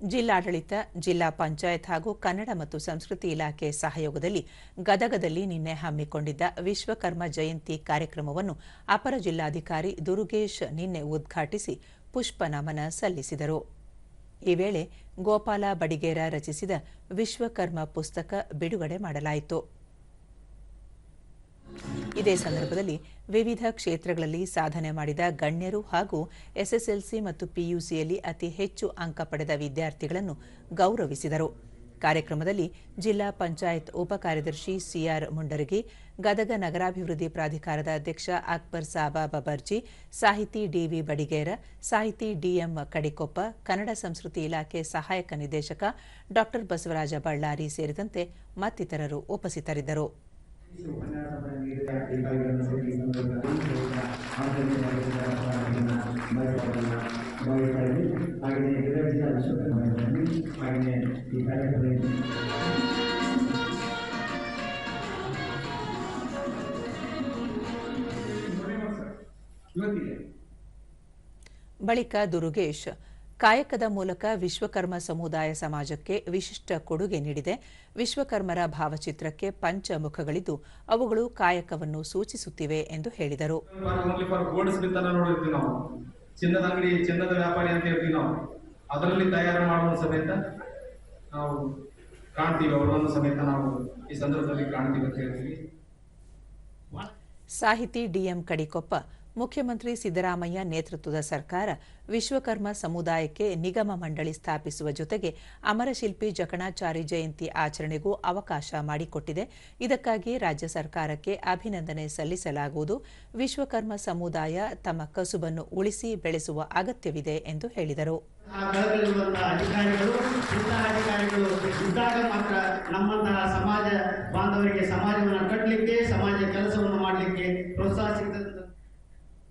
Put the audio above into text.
ಜಿಲ್ಲಾಡಳಿತ, ಜಿಲ್ಲಾ ಪಂಚಾಯತ್ ಹಾಗೂ ಕನ್ನಡ ಮತ್ತು ಸಂಸ್ಕೃತಿ ಇಲಾಖೆ ಸಹಯೋಗದಲ್ಲಿ ಗದಗದಲ್ಲಿ ನಿನ್ನೆ ಹಮ್ಮಿಕೊಂಡಿದ್ದ ವಿಶ್ವಕರ್ಮ ಜಯಂತಿ ಕಾರ್ಯಕ್ರಮವನ್ನು ಅಪರ ಜಿಲ್ಲಾಧಿಕಾರಿ ದುರುಗೇಶ್ ನಿನ್ನೆ ಉದ್ಘಾಟಿಸಿ ಪುಷ್ಪನಮನ ಸಲ್ಲಿಸಿದರು. ಈ ವೇಳೆ ಗೋಪಾಲ ಬಡಿಗೇರ ರಚಿಸಿದ ವಿಶ್ವಕರ್ಮ ಪುಸ್ತಕ ಬಿಡುಗಡೆ ಮಾಡಲಾಯಿತು. ಇದೇ ಸಂದರ್ಭದಲ್ಲಿ ವಿವಿಧ ಕ್ಷೇತ್ರಗಳಲ್ಲಿ ಸಾಧನೆ ಮಾಡಿದ ಗಣ್ಯರು ಹಾಗೂ ಎಸ್ಎಸ್ಎಲ್ಸಿ ಮತ್ತು ಪಿಯುಸಿಯಲ್ಲಿ ಅತಿ ಹೆಚ್ಚು ಅಂಕ ಪಡೆದ ವಿದ್ಯಾರ್ಥಿಗಳನ್ನು ಗೌರವಿಸಿದರು. ಕಾರ್ಯಕ್ರಮದಲ್ಲಿ ಜಿಲ್ಲಾ ಪಂಚಾಯತ್ ಉಪ ಕಾರ್ಯದರ್ಶಿ ಸಿಆರ್ ಮುಂಡರಗಿ, ಗದಗ ನಗರಾಭಿವೃದ್ಧಿ ಪ್ರಾಧಿಕಾರದ ಅಧ್ಯಕ್ಷ ಅಕ್ಬರ್ ಸಾಬಾ ಬಬರ್ಜಿ ಸಾಹಿತಿ ಡಿವಿ ಬಡಿಗೇರ, ಸಾಹಿತಿ ಡಿಎಂ ಕಡಿಕೊಪ್ಪ, ಕನ್ನಡ ಸಂಸ್ಕೃತಿ ಇಲಾಖೆ ಸಹಾಯಕ ನಿರ್ದೇಶಕ ಡಾ ಬಸವರಾಜ ಬಳ್ಳಾರಿ ಸೇರಿದಂತೆ ಮತ್ತಿತರರು ಉಪಸ್ಥಿತರಿದ್ದರು. ಬಳಿಕ ದುರುಗೇಶ್ ಕಾಯಕದ ಮೂಲಕ ವಿಶ್ವಕರ್ಮ ಸಮುದಾಯ ಸಮಾಜಕ್ಕೆ ವಿಶಿಷ್ಟ ಕೊಡುಗೆ ನೀಡಿದೆ. ವಿಶ್ವಕರ್ಮರ ಭಾವಚಿತ್ರಕ್ಕೆ ಪಂಚಮುಖಗಳಿದ್ದು ಅವುಗಳು ಕಾಯಕವನ್ನು ಸೂಚಿಸುತ್ತಿವೆ ಎಂದು ಹೇಳಿದರು. ಚಿನ್ನದ ಅಂಗಡಿ ಚಿನ್ನದ ವ್ಯಾಪಾರಿ ಅಂತ ಹೇಳ್ತೀವಿ ನಾವು. ಅದರಲ್ಲಿ ತಯಾರು ಮಾಡುವ ಸಮೇತ ನಾವು ಕಾಣ್ತೀವಿ ಅವರನ್ನು ಸಮೇತ ನಾವು ಈ ಸಂದರ್ಭದಲ್ಲಿ ಕಾಣ್ತೀವಿ ಅಂತ ಹೇಳ್ತೀವಿ. ಸಾಹಿತಿ ಡಿಎಂ ಕಡಿಕೊಪ್ಪ ಮುಖ್ಯಮಂತ್ರಿ ಸಿದ್ದರಾಮಯ್ಯ ನೇತೃತ್ವದ ಸರ್ಕಾರ ವಿಶ್ವಕರ್ಮ ಸಮುದಾಯಕ್ಕೆ ನಿಗಮ ಮಂಡಳಿ ಸ್ಥಾಪಿಸುವ ಜೊತೆಗೆ ಅಮರಶಿಲ್ಪಿ ಜಕಣಾಚಾರಿ ಜಯಂತಿ ಆಚರಣೆಗೂ ಅವಕಾಶ ಮಾಡಿಕೊಟ್ಟಿದೆ. ಇದಕ್ಕಾಗಿ ರಾಜ್ಯ ಸರ್ಕಾರಕ್ಕೆ ಅಭಿನಂದನೆ ಸಲ್ಲಿಸಲಾಗುವುದು. ವಿಶ್ವಕರ್ಮ ಸಮುದಾಯ ತಮ್ಮ ಕಸುಬನ್ನು ಉಳಿಸಿ ಬೆಳೆಸುವ ಅಗತ್ಯವಿದೆ ಎಂದು ಹೇಳಿದರು. ಸಮಾಜ ಬಾಂಧವರಿಗೆ ಸಮಾಜವನ್ನು ಕಟ್ಟಲಿಕ್ಕೆ, ಸಮಾಜ ಕೆಲಸವನ್ನು ಮಾಡಲಿಕ್ಕೆ ಪ್ರೋತ್ಸಾಹ